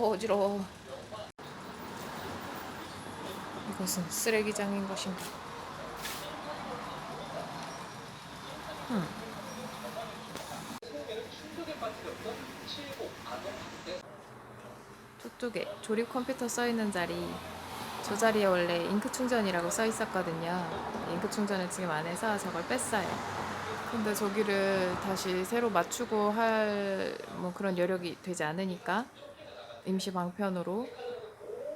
어, 어지러워. 이것은 쓰레기장인 것인가? 음. 저쪽에 조립 컴퓨터 써 있는 자리 저 자리에 원래 잉크 충전이라고 써 있었거든요. 잉크 충전을 지금 안 해서 저걸 뺐어요. 근데 저기를 다시 새로 맞추고 할 뭐 그런 여력이 되지 않으니까 임시 방편으로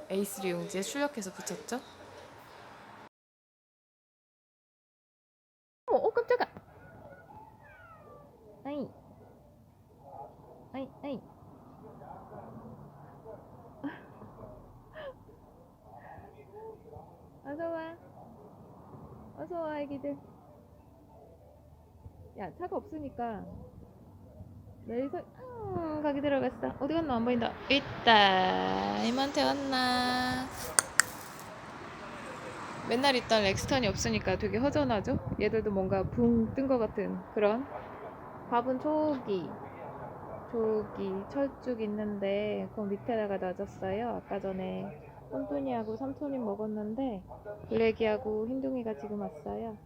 A3 용지에 출력해서 붙였죠. 어머, 어 깜짝아. 아이, 아이, 아이. 어서 와. 어서 와, 애기들. 야, 차가 없으니까. 내리서, 음, 가게 들어갔어. 어디 갔나? 안 보인다. 있다. 이모한테 왔나? 맨날 있던 렉스턴이 없으니까 되게 허전하죠? 얘들도 뭔가 붕 뜬 것 같은 그런. 밥은 저기, 저기 철쭉 있는데, 그 밑에다가 놔뒀어요. 아까 전에 똠똠이하고 삼촌이 먹었는데, 블랙이하고 흰둥이가 지금 왔어요.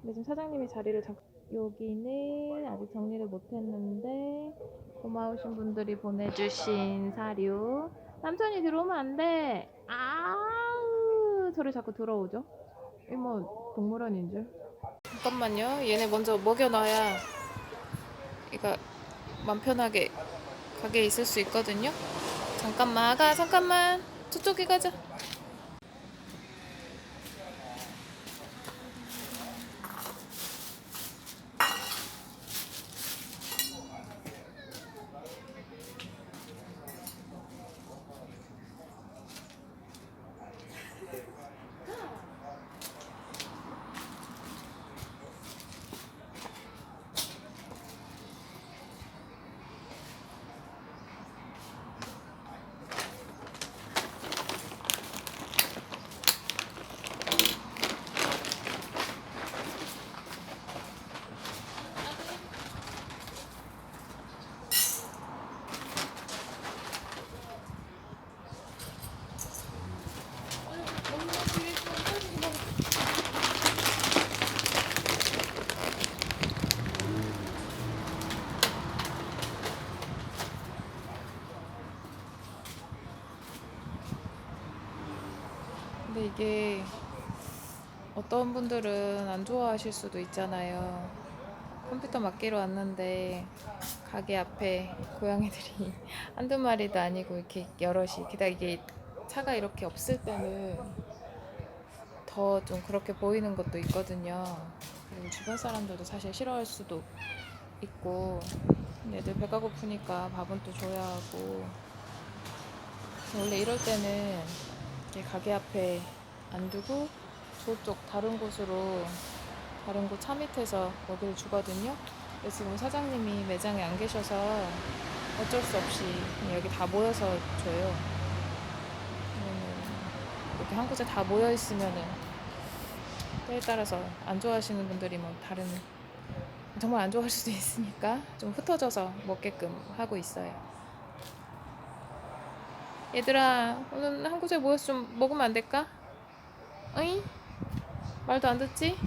근데 지금 사장님이 자리를 잡, 여기는 아직 정리를 못했는데, 고마우신 분들이 보내주신 사료. 삼촌이 들어오면 안 돼! 아우! 저를 자꾸 들어오죠? 이뭐 동물원인 줄. 잠깐만요. 얘네 먼저 먹여놔야 얘가 맘 편하게 가게에 있을 수 있거든요. 잠깐만, 아가, 잠깐만. 저쪽에 가자. 근데 이게 어떤 분들은 안 좋아하실 수도 있잖아요. 컴퓨터 맡기러 왔는데 가게 앞에 고양이들이 한두 마리도 아니고 이렇게 여럿이 게다가 이게 차가 이렇게 없을 때는 더 좀 그렇게 보이는 것도 있거든요. 그리고 주변 사람들도 사실 싫어할 수도 있고 얘들 배가 고프니까 밥은 또 줘야 하고 원래 이럴 때는 가게 앞에 안 두고 저쪽 다른 곳으로 다른 곳 차 밑에서 먹이를 주거든요. 근데 지금 사장님이 매장에 안 계셔서 어쩔 수 없이 여기 다 모여서 줘요. 이렇게 한 곳에 다 모여 있으면은 때에 따라서 안 좋아하시는 분들이 뭐 다른 정말 안 좋아할 수도 있으니까 좀 흩어져서 먹게끔 하고 있어요. 얘들아 오늘 한 곳에 모여서 좀 먹으면 안 될까? 어이? 말도 안 듣지?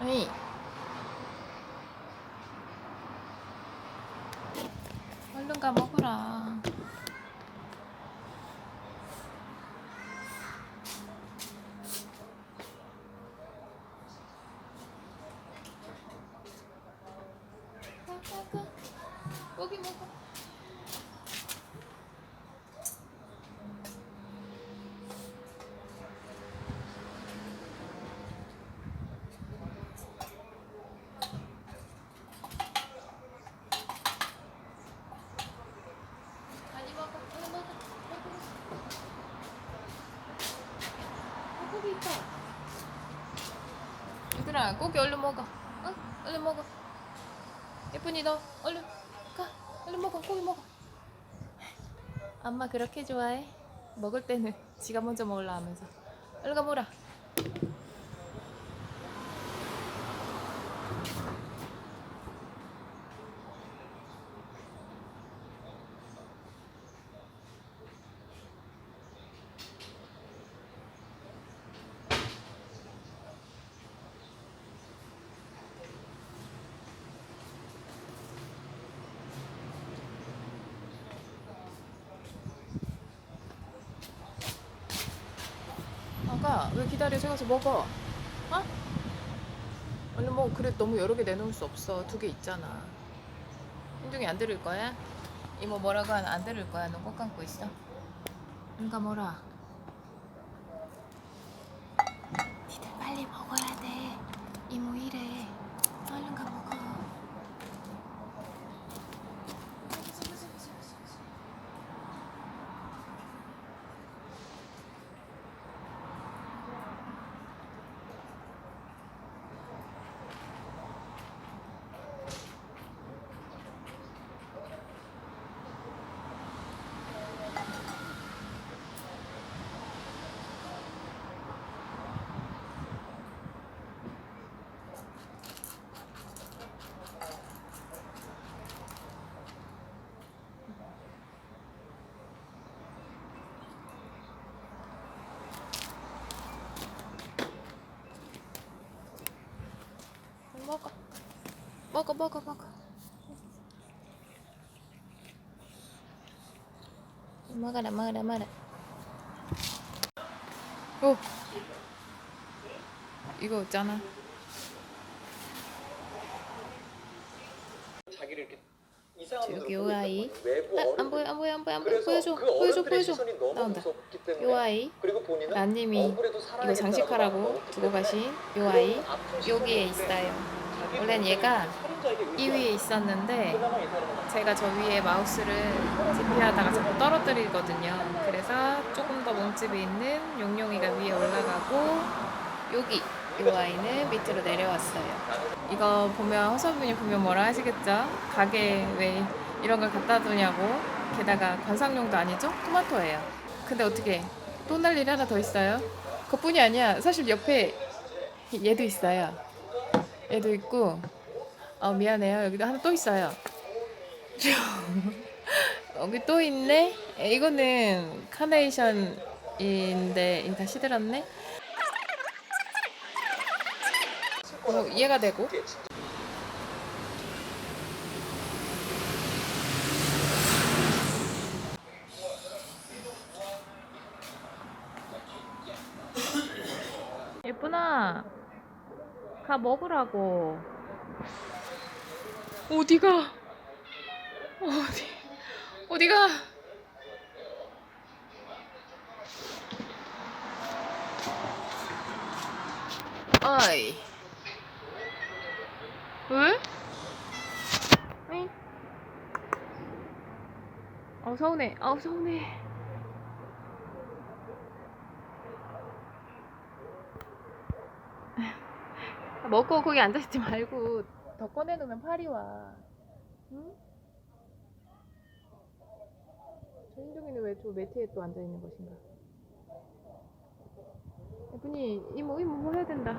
어이? 얼른 가 먹으라. 가, 가, 가. 고기 먹어. 많이 먹어. 얼른 먹어. 어, 고기 있다. 얘들아, 고기 얼른 먹어. 응? 얼른 먹어. 예쁜이 너 얼른 가. 얼른 먹어. 고기 먹어. 엄마 그렇게 좋아해? 먹을 때는 지가 먼저 먹으려 하면서. 얼른 가 먹으라. 기다려 제가 서 먹어. 어? 아니 뭐 그래 너무 여러 개 내놓을 수 없어. 두 개 있잖아. hin둥이 안 들을 거야? 이모 뭐라고 하나 안 들을 거야? 눈꼭 감고 있어? 응가 뭐라 니들 빨리 먹어야 돼 이모 이래 얼른 가 먹어 먹어. 먹어, 먹어, 먹어. 먹어라, 먹어라, 먹어라. 오! 이거 있잖아. 자기를 이렇게 저기 요 아이. 아, 안. 보여, 안 보여, 안 보여, 안 보여. 보여줘, 그 보여줘, 보여줘. 나온다. 요 아이. 라님이 이거 장식하라고 두고 가신 요 아이. 여기에 있어요. 원래는 얘가 살인자에게 이 위에 있었는데 제가 저 위에 마우스를 제피하다가 자꾸 떨어뜨리거든요. 그래서 조금 더 몸집이 있는 용용이가 위에 올라가고 여기 이 아이는 밑으로 내려왔어요. 이거 보면 허수아비님 보면 뭐라 하시겠죠? 가게 왜 이런 걸 갖다 두냐고. 게다가 관상용도 아니죠? 토마토예요. 근데 어떻게 또 날 일이 하나 더 있어요? 그뿐이 아니야. 사실 옆에 얘도 있어요. 얘도 있고 어 미안해요. 여기도 하나 또 있어요. 여기 또 있네. 이거는 카네이션인데 이거 다 시 들었네. 어, 이해가 되고. 예쁘나 가 먹으라고. 어디가? 어디 어디가? 어이. 왜? 응? 어 서운해 어 서운해 먹고 거기 앉아있지 말고 더 꺼내놓으면 팔이 와. 응? 저 hin둥이는 왜 저 매트에 또 앉아있는 것인가? 예쁜이 이모 이모 뭐 해야 된다.